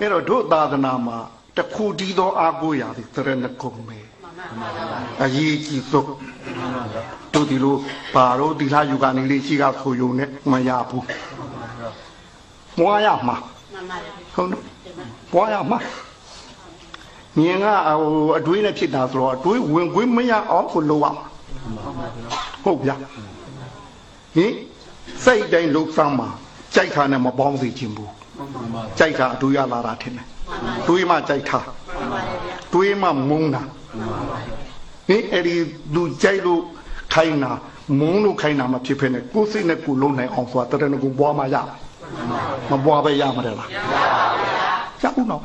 အဲ့တော့တို့သာသနာမှာတစ်ခုတည်းသောအာကိုရာသည်သရဏဂုံပဲအရေးကြီးဆုံးတို့ဒီလိုဘာလို့ဒီလားယူကနေလေးရှိကဆိုယုံနဲ့မရဘူးမွားရမှာမှန်ပါတယ်ဟုတ်နော်မွားရမှာမြင်ကဟိုအတွေးနဲ့ဖြစ်တာဆိုတော့အတွေးဝင်ခွင့်မရအောင်ကိုလိုရမှာဟုတ်ဗျာဟင်စိတ်တိုင်းလှုပ်ဆောင်မှာကြိုက်ခါနဲ့မပေါင်းစေခြင်းဘူး ကြိုက်ခါအတွေးရလာတာထင်တယ်တွေးမှကြိုက်တာမှန်ပါတယ်ဗျာတွေးမှမုန်းတာဟင်အဲ့ဒီလူကြိုက်လို့ခိုင်းတာမုန်းလို့ခိုင်းတာမဖြစ်ဖ ೇನೆ ကိုယ်စိတ်နဲ့ကိုယ်လုံးနိုင်အောင်ဆိုတာတရဏဂုံပွားမှရမပွားပဲရမှာတယ်လားရဘူးနော်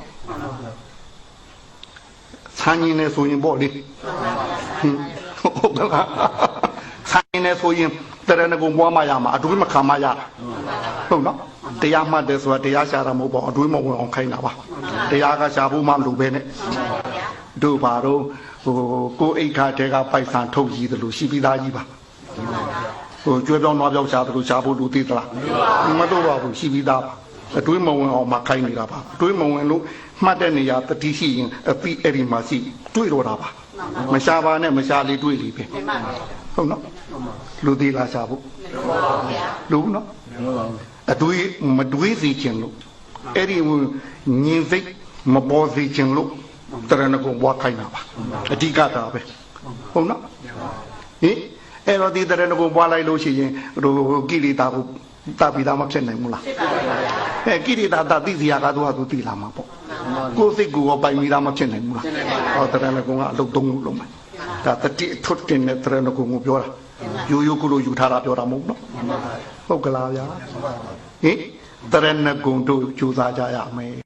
ဆန်းရင်လည်းဆိုရင်ပေါ့လေဟင်ဟုတ်ကလားဆန်းရင်လည်းဆိုရင်တရဏဂုံပွားမှရမှာအတွေးမခံမှရတာဟုတ်နော် တရားမှတ်တယ်ဆိုတာတရားရှာတာမဟုတ်ပါဘူးအတွေးမဝင်အောင်ခိုင်းတာပါတရားကရှာဖို့မှမလိုပဲနဲ့တို့ဘာတော့ဟိုကိုယ်အိတ်ခါတဲကပိုက်ဆံထုတ်ကြည့်တယ်လို့ရှိပြီးသားကြီးပါဟိုကြွေးပြောင်းသွားပြောင်းရှားတယ်လို့ရှားဖို့လူသိသလားမတော့ပါဘူးရှိပြီးသားပါအတွေးမဝင်အောင်မခိုင်းနေတာပါအတွေးမဝင်လို့မှတ်တဲ့နေရာတတိရှိရင်အပိအဲ့ဒီမှာရှိတွေးတော့တာပါမရှားပါနဲ့မရှားလေးတွေးလိပဲမှန်ပါတယ်ဟုတ်နော်လူသေးလားရှားဖို့လူနော် အတွေးမတွေးစီခြင်းလို့အဲ့ဒီညင်စိတ်မပေါ်စီခြင်းလို့တရဏဂုံဘွားခိုင်းတာပါအဓိကတာပဲဟုတ်နော်ဟင်အဲ့တော့ဒီတရဏဂုံဘွားလိုက်လို့ရှိရင်ဟိုကိလေသာကိုတပိသားမဖြစ်နိုင်ဘူးလားဖြစ်ပါတယ်ဗျာအဲကိလေသာတသိစီရကတော့သူသိလာမှာပေါ့ကိုယ်စိတ်ကိုယ်ပိုင်မိသားမဖြစ်နိုင်ဘူးလားဟောတရဏဂုံကအလုပ်သုံးလို့လုံးမယ်ဒါတတိအထွတ်တင်တဲ့တရဏဂုံကိုပြောတာ ရိုးရိုးကုလို့ယူထားတာပြောတာမဟုတ်နော်ဟုတ်ကလားဗျာဟင်တရဏဂုံတို့ကြိုးစားကြရမယ်